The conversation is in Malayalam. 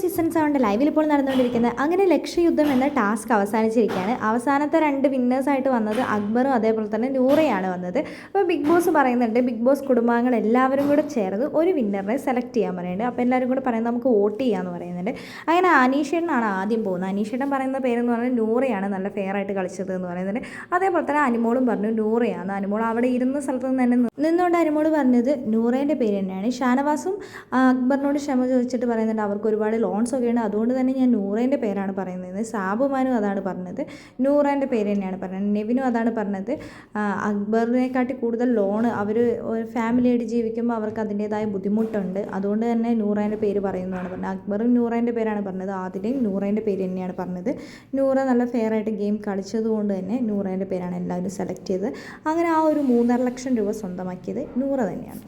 സീസൺ സെവന്റെ ലൈവിൽ ഇപ്പോൾ നടന്നുകൊണ്ടിരിക്കുന്നത്. അങ്ങനെ ലക്ഷ്യയുദ്ധം എന്ന ടാസ്ക് അവസാനിച്ചിരിക്കുകയാണ്. അവസാനത്തെ രണ്ട് വിന്നേഴ്സായിട്ട് വന്നത് അക്ബറും അതേപോലെ തന്നെ നൂറയാണ് വന്നത്. അപ്പോൾ ബിഗ് ബോസ് പറയുന്നുണ്ട് ബിഗ് ബോസ് കുടുംബാംഗങ്ങൾ എല്ലാവരും കൂടെ ചേർന്ന് ഒരു വിന്നറിനെ സെലക്ട് ചെയ്യാൻ പറയുന്നുണ്ട്. അപ്പോൾ എല്ലാവരും കൂടെ പറയുന്നത് നമുക്ക് വോട്ട് ചെയ്യാമെന്ന് പറയുന്നുണ്ട്. അങ്ങനെ അനീഷേട്ടനാണ് ആദ്യം പോകുന്നത്. അനീഷേട്ടൻ പറയുന്ന പേരെന്ന് പറഞ്ഞാൽ നൂറയാണ് നല്ല ഫെയർ ആയിട്ട് കളിച്ചത് എന്ന് പറയുന്നുണ്ട്. അതേപോലെ തന്നെ അനിമോളും പറഞ്ഞു നൂറയാണ്. അനിമോൾ അവിടെ ഇരുന്ന സ്ഥലത്ത് നിന്ന് തന്നെ നിന്നുകൊണ്ട് അനിമോൾ പറഞ്ഞത് നൂറേന്റെ പേര് തന്നെയാണ്. ഷാനവാസും അക്ബറിനോട് ക്ഷമ ചോദിച്ചിട്ട് പറയുന്നുണ്ട് അവർക്ക് ഒരുപാട് ലോൺസ് ഒക്കെയുണ്ട് അതുകൊണ്ട് തന്നെ ഞാൻ നൂറേന്റെ പേരാണ് പറയുന്നത്. സാബുമാനും അതാണ് പറഞ്ഞത്. നൂറേന്റെ പേര് തന്നെയാണ് പറഞ്ഞത്. നെവിനും അതാണ് പറഞ്ഞത്. അക്ബറിനെക്കാട്ടി കൂടുതൽ ലോൺ അവർ ഫാമിലിയായിട്ട് ജീവിക്കുമ്പോൾ അവർക്ക് അതിന്റേതായ ബുദ്ധിമുട്ടുണ്ട്. അതുകൊണ്ട് തന്നെ നൂറേന്റെ പേര് പറയുന്നതാണ് പറഞ്ഞത്. അക്ബറും നൂറേന്റെ പേരാണ് പറഞ്ഞത്. ആദ്യം നൂറേന്റെ പേര് തന്നെയാണ് പറഞ്ഞത്. നൂറ നല്ല ഫെയർ ആയിട്ട് ഗെയിം കളിച്ചതുകൊണ്ട് തന്നെ നൂറേന്റെ പേരാണ് എല്ലാവരും സെലക്ട് ചെയ്തത്. അങ്ങനെ ആ ഒരു മൂന്നര ലക്ഷം രൂപ സ്വന്തമാക്കിയത് നൂറ തന്നെയാണ്.